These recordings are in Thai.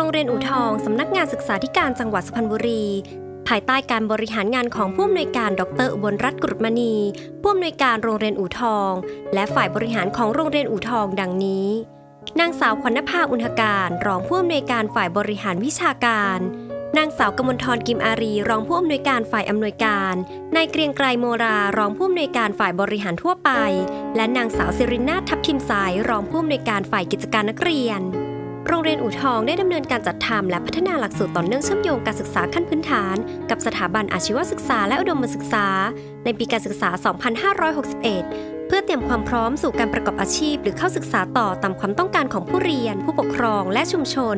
โรงเรียนอู่ทองสำนักงานศึกษาธิการจังหวัดสุพรรณบุรี ภายใต้การบริหารงานของผู้อำนวยการดรอุบลรัตน์กรุฎมณี ผู้อำนวยการโรงเรียนอู่ทอง และฝ่ายบริหารของโรงเรียนอู่ทองดังนี้ นางสาวขวัญนภาอุณหการรองผู้อำนวยการฝ่ายบริหารวิชาการนางสาวกมลทรกิมอารีรองผู้อำนวยการฝ่ายอำนวยการ นายเกรียงไกรโมรารองผู้อำนวยการฝ่ายบริหารทั่วไป และนางสาวสิรินาทับทิมสายรองผู้อำนวยการฝ่ายกิจการนักเรียน โรงเรียนอู่ทองได้ดำเนินการจัดทำและพัฒนาหลักสูตรต่อเนื่องเชื่อมโยงการศึกษาขั้นพื้นฐาน กับสถาบันอาชีวศึกษาและอุดมศึกษา ในปีการศึกษา 2561 เพื่อเตรียมความพร้อมสู่การประกอบอาชีพ หรือเข้าศึกษาต่อตามความต้องการของผู้เรียน ผู้ปกครองและชุมชน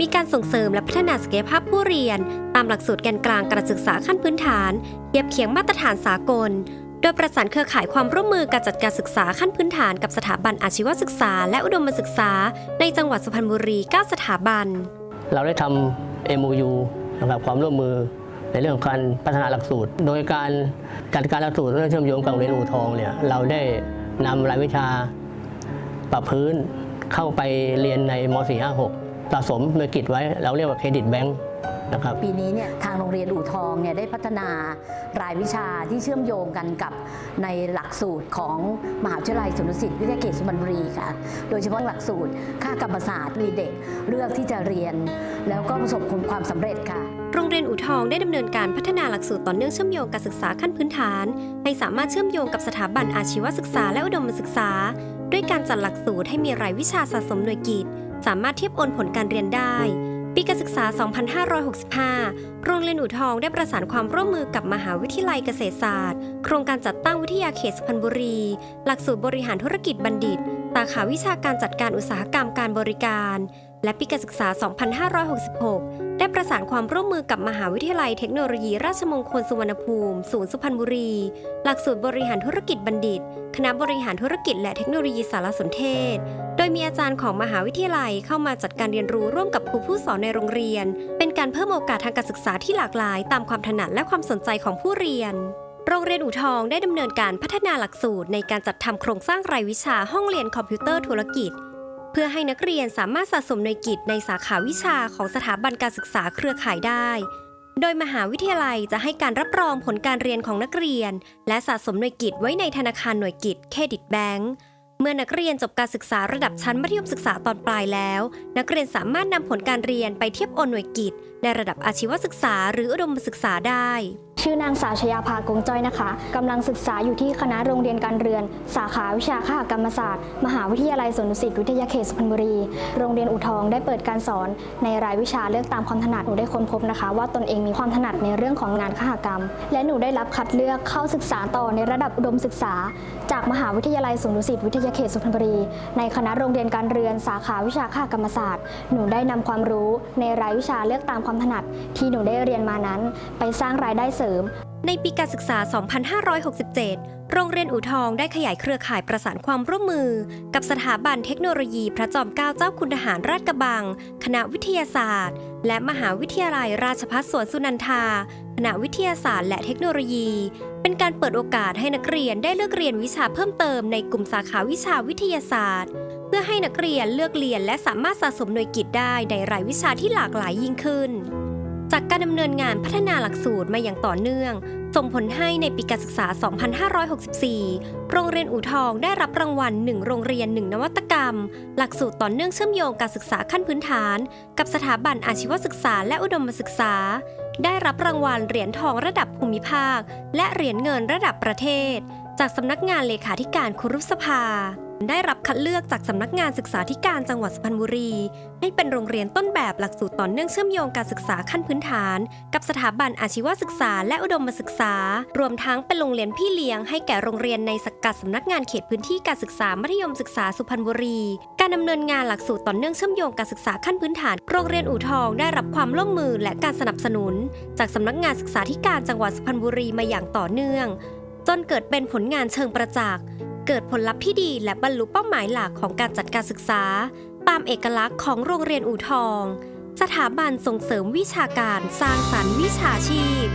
มีการส่งเสริมและพัฒนาศักยภาพผู้เรียน ตามหลักสูตรแกนกลางการศึกษาขั้นพื้นฐานเทียบเคียงมาตรฐานสากล โดยประสานเครือข่ายความร่วมมือการจัดการศึกษาขั้นพื้นฐานกับสถาบันอาชีวศึกษา และอุดมศึกษา ในจังหวัดสุพรรณบุรี 9 สถาบัน เราได้ทำ MOU นะครับความร่วมมือในเรื่องของการพัฒนาหลักสูตร โดยการจัดการหลักสูตรเรื่องเชื่อมโยงกับโรงเรียนอู่ทองเนี่ยเราได้นำรายวิชาปรับพื้นเข้าไปเรียนในม .456 สะสมหน่วยกิจไว้เราเรียกว่าเครดิตแบงค์ นะครับปีนี้เนี่ยทางโรงเรียนอู่ทองเนี่ยได้พัฒนารายวิชาที่เชื่อมโยงกันกับในหลักสูตรของมหาวิทยาลัยสุนทรศิลป์วิทยาเขตสุพรรณบุรีค่ะ โดยเฉพาะหลักสูตรค่ากรรมศาสตร์มีเด็กเลือกที่จะเรียน แล้วก็ประสบความสำเร็จค่ะโรงเรียนอู่ทองได้ดำเนินการพัฒนาหลักสูตรต่อเนื่องเชื่อมโยงการศึกษาขั้นพื้นฐาน ให้สามารถเชื่อมโยงกับสถาบันอาชีวศึกษาและอุดมศึกษา ด้วยการจัดหลักสูตรให้มีรายวิชาสะสมหน่วยกิจ สามารถเทียบโอนผลการเรียนได้ ปีการศึกษา 2565 โรงเรียนอู่ทองได้ประสานความร่วมมือกับมหาวิทยาลัยเกษตรศาสตร์ โครงการจัดตั้งวิทยาเขตสุพรรณบุรี หลักสูตรบริหารธุรกิจบัณฑิต สาขาวิชาการจัดการอุตสาหกรรมการบริการ และปีการศึกษา 2566 ได้ประสานความร่วมมือกับมหาวิทยาลัยเทคโนโลยีราชมงคลสุวรรณภูมิ ศูนย์สุพรรณบุรี หลักสูตรบริหารธุรกิจบัณฑิต คณะบริหารธุรกิจและเทคโนโลยีสารสนเทศ โดยมีอาจารย์ของมหาวิทยาลัยเข้ามาจัดการเรียนรู้ร่วมกับครูผู้สอนในโรงเรียน เป็นการเพิ่มโอกาสทางการศึกษาที่หลากหลาย ตามความถนัดและความสนใจของผู้เรียนโรงเรียนอู่ทองได้ดำเนินการพัฒนาหลักสูตรในการจัดทำโครงสร้างรายวิชาห้องเรียนคอมพิวเตอร์ธุรกิจ เพื่อให้นักเรียนสามารถสะสมหน่วยกิจในสาขาวิชาของสถาบันการศึกษาเครือข่ายได้ โดยมหาวิทยาลัยจะให้การรับรองผลการเรียนของนักเรียน และสะสมหน่วยกิจไว้ในธนาคารหน่วยกิจเครดิตแบงก์เมื่อนักเรียนจบการศึกษาระดับชั้นมัธยมศึกษาตอนปลายแล้ว นักเรียนสามารถนำผลการเรียนไปเทียบโอนหน่วยกิจ ในระดับอาชีวศึกษาหรืออุดมศึกษาได้ ชื่อนางสาวชยาภากงจ้อยนะคะกำลังศึกษาอยู่ที่คณะโรงเรียนการเรือนสาขาวิชาคหกรรมศาสตร์ มหาวิทยาลัยสวนดุสิตวิทยาเขตสุพรรณบุรี โรงเรียนอู่ทองได้เปิดการสอน ในรายวิชาเลือกตามความถนัดหนูได้ค้นพบนะคะ ว่าตนเองมีความถนัดในเรื่องของงานคหกรรม และหนูได้รับคัดเลือกเข้าศึกษาต่อในระดับอุดมศึกษา จากมหาวิทยาลัยสวนดุสิตวิทยาเขตสุพรรณบุรี ในคณะโรงเรียนการเรือนสาขาวิชาคหกรรมศาสตร์ หนูได้นำความรู้ ในรายวิชาเลือกตามความถนัด ที่หนูได้เรียนมานั้น ไปสร้างรายได้เสริมในปีการศึกษา 2567 โรงเรียนอู่ทองได้ขยายเครือข่ายประสานความร่วมมือ กับสถาบันเทคโนโลยีพระจอมเกล้าเจ้าคุณทหารราชกระบัง คณะวิทยาศาสตร์ และมหาวิทยาลัยราชภัฏสวนสุนันทา คณะวิทยาศาสตร์และเทคโนโลยี เป็นการเปิดโอกาสให้นักเรียนได้เลือกเรียนวิชาเพิ่มเติมในกลุ่มสาขาวิชาวิทยาศาสตร์เพื่อให้นักเรียนเลือกเรียนและสามารถสะสมหน่วยกิตได้ในรายวิชาที่หลากหลายยิ่งขึ้น จากการดำเนินงานพัฒนาหลักสูตรมาอย่างต่อเนื่อง ส่งผลให้ในปีการศึกษา 2564 โรงเรียนอู่ทองได้รับรางวัล 1 โรงเรียน 1 นวัตกรรม หลักสูตรต่อเนื่องเชื่อมโยงการศึกษาขั้นพื้นฐาน กับสถาบันอาชีวศึกษาและอุดมศึกษา ได้รับรางวัลเหรียญทองระดับภูมิภาค และเหรียญเงินระดับประเทศ จากสำนักงานเลขาธิการครุสภา ได้รับคัดเลือกจากสำนักงานศึกษาธิการจังหวัดสุพรรณบุรี ให้เป็นโรงเรียนต้นแบบหลักสูตรต่อเนื่องเชื่อมโยงการศึกษาขั้นพื้นฐาน กับสถาบันอาชีวศึกษาและอุดมศึกษา รวมทั้งเป็นโรงเรียนพี่เลี้ยงให้แก่โรงเรียนในสังกัดสำนักงานเขตพื้นที่การศึกษามัธยมศึกษาสุพรรณบุรี การดำเนินงานหลักสูตรต่อเนื่องเชื่อมโยงการศึกษาขั้นพื้นฐานโรงเรียนอู่ทองได้รับความร่วมมือและการสนับสนุน จากสำนักงานศึกษาธิการจังหวัดสุพรรณบุรีมาอย่างต่อเนื่อง จนเกิดเป็นผลงานเชิงประจักษ์ เกิดผลลัพธ์ที่ดีและบรรลุเป้าหมายหลักของการจัดการศึกษา ตามเอกลักษณ์ของโรงเรียนอู่ทอง สถาบันส่งเสริมวิชาการสร้างสรรค์วิชาชีพ